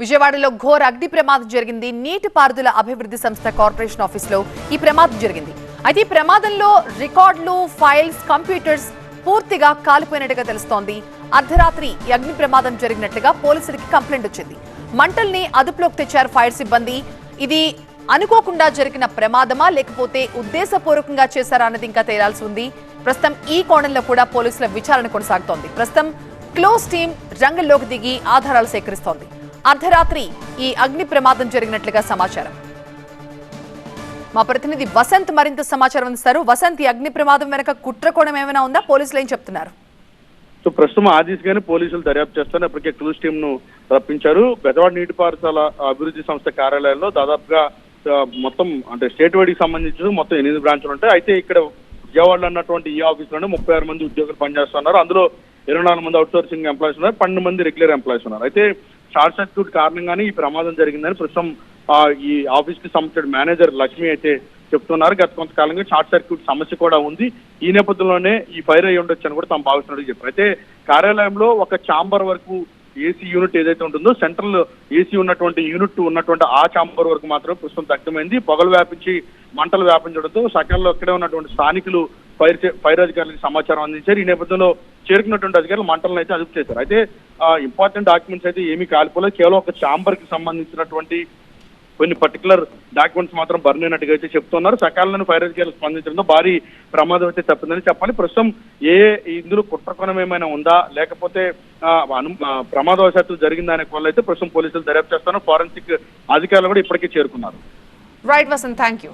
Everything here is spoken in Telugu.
విజయవాడలో ఘోర అగ్ని ప్రమాదం జరిగింది. నీటిపారుదల అభివృద్ధి సంస్థ కార్పొరేషన్ ఆఫీసులో ఈ ప్రమాదం జరిగింది. అయితే ఈ ప్రమాదంలో రికార్డులు ఫైల్స్ కంప్యూటర్స్ పూర్తిగా కాలిపోయినట్టుగా తెలుస్తోంది. అర్ధరాత్రి ఈ అగ్ని ప్రమాదం జరిగినట్లుగా పోలీసులకి కంప్లైంట్ వచ్చింది. మంటల్ని అదుపులోకి తెచ్చారు ఫైర్ సిబ్బంది. ఇది అనుకోకుండా జరిగిన ప్రమాదమా లేకపోతే ఉద్దేశపూర్వకంగా చేశారా అన్నది ఇంకా తేలాల్సి ఉంది. ప్రస్తుతం ఈ కోణంలో కూడా పోలీసుల విచారణ కొనసాగుతోంది. ప్రస్తుతం క్లోజ్ టీం రంగంలోకి దిగి ఆధారాలు సేకరిస్తోంది. అర్ధరాత్రి ఈ అగ్ని ప్రమాదం జరిగినట్లుగా సమాచారం. మా ప్రతినిధి వసంత్ మరింత సమాచారం అందిస్తారు. వసంత్ ఈ అగ్ని ప్రమాదం వెనక కుట్ర కోణం ఏమైనా ఉందా? పోలీసులు ఏం చెప్తున్నారు? సో ప్రస్తుతం ఆ దిశగానే పోలీసులు దర్యాప్తు చేస్తారు ఇప్పటికే క్లూస్ టీమ్ను రప్పించారు. బెదవాడ నీటిపారుదల అభివృద్ధి సంస్థ కార్యాలయంలో దాదాపుగా మొత్తం అంటే స్టేట్ వైడ్కి సంబంధించి మొత్తం ఎనిమిది బ్రాంచ్లు ఉంటాయి. అయితే ఇక్కడ విజయవాడలో ఉన్నటువంటి ఈ ఆఫీస్లోనే ముప్పై ఆరు మంది ఉద్యోగులు పనిచేస్తున్నారు. అందులో ఇరవై నాలుగు మంది అవుట్ సోర్సింగ్ ఎంప్లాయీస్ ఉన్నారు. పన్నెండు మంది రెగ్యులర్ ఎంప్లాయీస్ ఉన్నారు. అయితే షార్ట్ సర్క్యూట్ కారణంగానే ఈ ప్రమాదం జరిగిందని ప్రస్తుతం ఆ, ఈ ఆఫీస్కి సంబంధించిన మేనేజర్ లక్ష్మి అయితే చెప్తున్నారు. గత కొంతకాలంగా షార్ట్ సర్క్యూట్ సమస్య కూడా ఉంది. ఈ నేపథ్యంలోనే ఈ ఫైర్ అయ్యి ఉండొచ్చు అని కూడా తాము భావిస్తున్నట్టు చెప్పారు. అయితే కార్యాలయంలో ఒక చాంబర్ వరకు ఏసీ యూనిట్ ఏదైతే ఉంటుందో సెంట్రల్ ఏసీ ఉన్నటువంటి యూనిట్ ఉన్నటువంటి ఆ చాంబర్ వరకు మాత్రం ప్రస్తుతం దగ్ధమైంది. పొగలు వ్యాపించి మంటలు వ్యాపించడంతో సకాలంలో ఇక్కడే ఉన్నటువంటి స్థానికులు ఫైర్ ఫైర్ అధికారులకు సమాచారం అందించారు. ఈ నేపథ్యంలో చేరుకున్నటువంటి అధికారులు మంటలను అయితే అదుపు చేశారు. అయితే ఇంపార్టెంట్ డాక్యుమెంట్స్ అయితే ఏమీ కాలిపోలేదు. కేవలం ఒక చాంబర్కి సంబంధించినటువంటి కొన్ని పర్టికులర్ డాక్యుమెంట్స్ మాత్రం బర్న్ అయినట్టుగా అయితే చెప్తున్నారు. సకాలంలో ఫైర్ అధికారులు స్పందించడంతో భారీ ప్రమాదం అయితే తప్పిందని చెప్పాలి. ప్రస్తుతం ఏ ఇందులో కుట్రకోణం ఏమైనా ఉందా? లేకపోతే అను- ప్రమాదవశాత్తు జరిగిందా అనే కోళ్ళు అయితే ప్రస్తుతం పోలీసులు దర్యాప్తు చేస్తున్నారు. ఫారెన్సిక్ అధికారులు కూడా ఇప్పటికే చేరుకున్నారు. Right Vasant thank you